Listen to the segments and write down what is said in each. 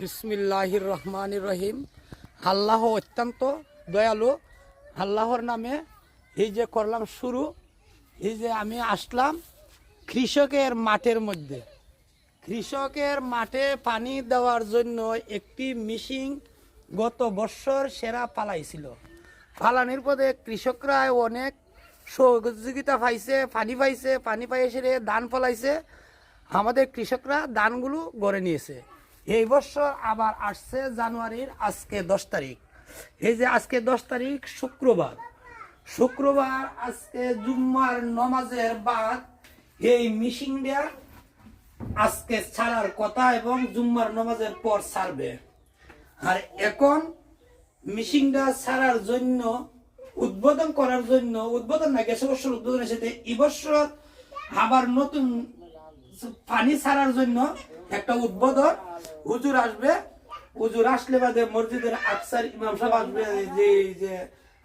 বিসমিল্লাহির রহমানির রহিম আল্লাহ অত্যন্ত দয়ালু। আল্লাহর নামে এই যে করলাম শুরু, এই যে আমি আসলাম কৃষকের মাঠের মধ্যে। কৃষকের মাঠে পানি দেওয়ার জন্য একটি মিশিং গত বছর সেরা পালাইছিল পালানির পদে কৃষকরা অনেক সহযোগিতা পাইছে, পানি পাইছে, পানি পাই এসে ধান ফলাইছে। আমাদের কৃষকরা ধানগুলো গড়ে নিয়েছে। এই বছর আবার আসছে জানুয়ারির আজকে দশ তারিখ। এই যে আজকে দশ তারিখ শুক্রবার। শুক্রবার আজকে জুম্মার নমাজের বাদ এই মিশিংটা আজকে ছাড়ার কথা এবং জুম্মার নমাজের পর ছাড়বে। আর এখন মিশিংটা ছাড়ার জন্য, উদ্বোধন করার জন্য, উদ্বোধন না, গেছে বছর উদ্বোধনের এই বছর আবার নতুন পানি ছাড়ার জন্য একটা উদ্বোধন, হুজুর আসবে, হুজুর আসলে বাদে মসজিদের আকসার ইমাম সাহেব আসবে যে যে,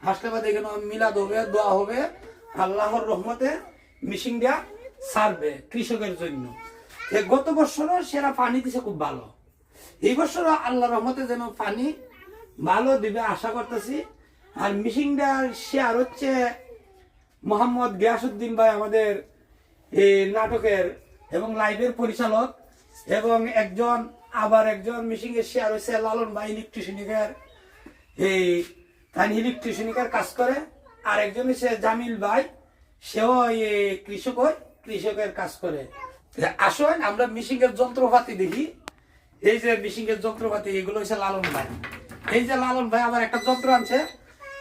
আসলে বাদে এখানে মিলাদ হবে, দোয়া হবে, আল্লাহর রহমতে মিশিংটা ছাড়বে কৃষকের জন্য। গত বছরও সেরা পানি দিছে খুব ভালো। এই বছর আল্লাহ রহমতে যেন পানি ভালো দিবে আশা করতেছি। আর মিশিংটা শেয়ার হচ্ছে মোহাম্মদ গিয়াসুদ্দিন ভাই আমাদের এই নাটকের এবং লাইভের পরিচালক। এবং একজন, আবার একজন মিশিং এর শেয়ার হয়েছে লালন ভাই ইলেকট্রিশিয়ানিকের এই তাই ইলেকট্রিশিয়ানিকের কাজ করে। আর একজন হচ্ছে জামিল ভাই, সেও এই কৃষক হয়, কৃষকের কাজ করে। আসুন, আমরা মিশিং এর যন্ত্রপাতি দেখি। এই যে মিশিং এর যন্ত্রপাতি, এগুলো হচ্ছে লালন ভাই। এই যে লালন ভাই আবার একটা যন্ত্র আনছে।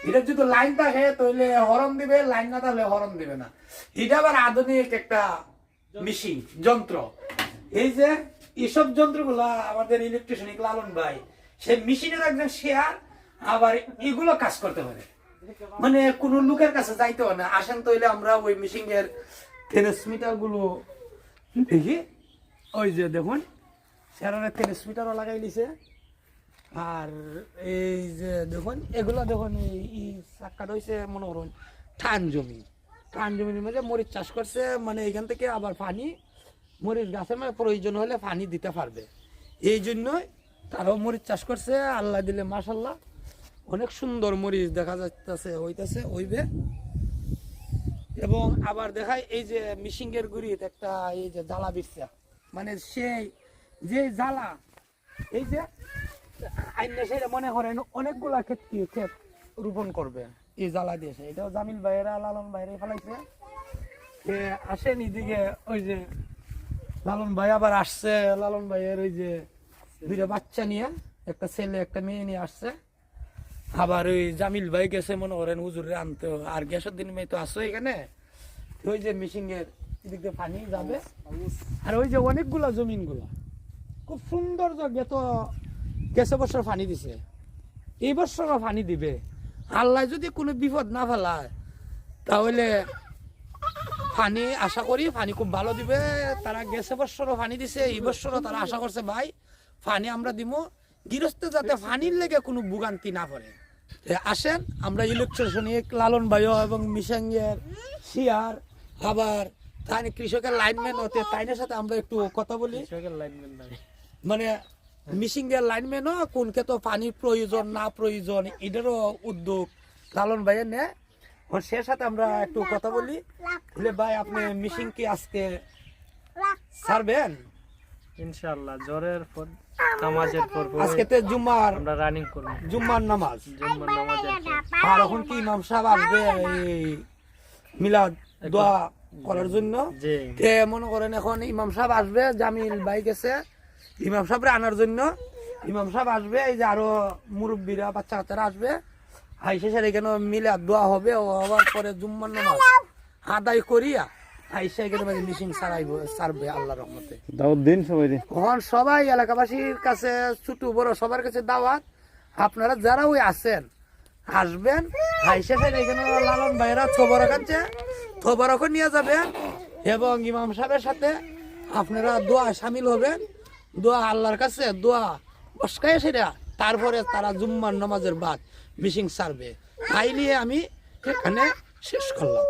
এটা যদি লাইন থাকে, তাহলে হরণ দিবে, লাইন না থাকলে হরণ দিবে না। এটা আবার আধুনিক একটা মেশিন যন্ত্র। এই যে এইসব যন্ত্রগুলা আমাদের ইলেকট্রিশিয়ানিক লালন ভাই সে মেশিনের একজন শেয়ার আবার এগুলো কাজ করতে পারে। মানে কোন লোকের কাছে যাইতে হয় না। আসেন তাইলে আমরা ওই মেশিন এর ট্রান্সমিটারগুলো দেখি। ওই যে দেখুন স্যারের ট্রান্সমিটারও লাগাই দিছে। আর এই যে দেখুন, এগুলো দেখুন, এই চাক্কাটা হয়েছে মনে করুন, ঠান জমি। ঠান জমির মধ্যে মরিচ চাষ করছে মানে এখান থেকে আবার পানি মরিচ গাছের মানে প্রয়োজন হলে পানি দিতে পারবে। এই জন্যই তারাও মরিচ চাষ করছে, আল্লাহ দিলে মাসাল্লাহ অনেক সুন্দর মরিচ দেখা যাচ্ছে হইতেছে, হইবে। এবং আবার দেখায় এই যে মিশিংয়ের গুড়িত একটা এই যে জ্বালা বিরসা মানে সেই যে জ্বালা, এই যে মনে করেন অনেকগুলা ক্ষেত ক্ষেত রোপণ করবে এই জ্বালা দিয়েছে এটাও জামিল ভাইয়েরা, লালন ভাইয়েরা ফেলাইছে। আসেন এদিকে ওই যে লালন ভাই আবার আসছে। লালন ভাইয়ের ওই যে দুইটা বাচ্চা নিয়ে, একটা ছেলে, একটা মেয়ে নিয়ে আসছে। আবার ওই জামিল ভাই গেছে, মনে করেন হুজুরে আনতে। আর গ্যাসের দিন মেয়ে তো আসছো এখানে। ওই যে মিশিং এর এদিক দিয়ে পানি যাবে। আর ওই যে অনেকগুলা জমিনগুলা খুব সুন্দর গেত গেছে বছর পানি দিছে। এই বছরও পানি দিবে। আল্লাহ যদি কোনো বিপদ না ফেলায়, তাহলে পানি আশা করি পানি খুব ভালো দিবে। তারা গেছে বছরও পানি দিছে এই বছরও তারা আশা করছে ভাই পানি আমরা দিব গৃহস্থ যাতে পানির লেগে কোনো ভোগান্তি না পড়ে। আসেন আমরা ইলেকট্রিশিয়ানিক লালন ভাইও এবং মিশাঙ্গের শিয়ার আবার তাই কৃষকের লাইনম্যান হতে তাইনের সাথে আমরা একটু কথা বলি। মানে মিশিং এর লাইনম্যানও কোন ক্ষেত্রে পানির প্রয়োজন না প্রয়োজন এটারও উদ্যোগ লালন ভাইয়ের নেয় সে সাথে আমরা একটু কথা বলি। বলে ভাই আপনি মিশিং কি আজকে ছাড়বেন? ইনশাআল্লাহ জ্বরের পর নামাজের পর আজকে তো জুম্মার আমরা রানিং করব। জুম্মার নামাজ। জুম্মার নামাজের আর এখন কি ইমাম সাহেব আসবে এই মিলাদ দোয়া করার জন্য? জি। তে মনে করেন এখন ইমাম সাহেব আসবে জামিল ভাই গেছে। ইমাম সাহেবরে আনার জন্য। ইমাম সাহেব আসবে এই যে আরও মুরব্বীরা বাচ্চা কাচ্চারা আসবে। আইসে স্যার এখানে মিলে দোয়া হবে? ও হওয়ার পরে জুম্মার নামাজ। আদায় করিয়া আইসা এখানে মানে মিশিং সারাইব সারবে আল্লাহ রহমতে। দাও দিন সবাই এলাকাবাসীর কাছে ছোট বড় সবার কাছে দাওয়াত আপনারা যারা ওই আছেন আসবেন আইসা স্যার এখানে লালন ভাইরা থবর কাছে থবর নিয়ে যাবেন এবং ইমাম সাহেবের সাথে আপনারা দোয়া সামিল হবেন দোয়া আল্লাহর কাছে দোয়া বসকায় সেটা তারপরে তারা জুম্মার নামাজের বাদ মিশিং সারবে। তাই নিয়ে আমি এখানে শেষ করলাম।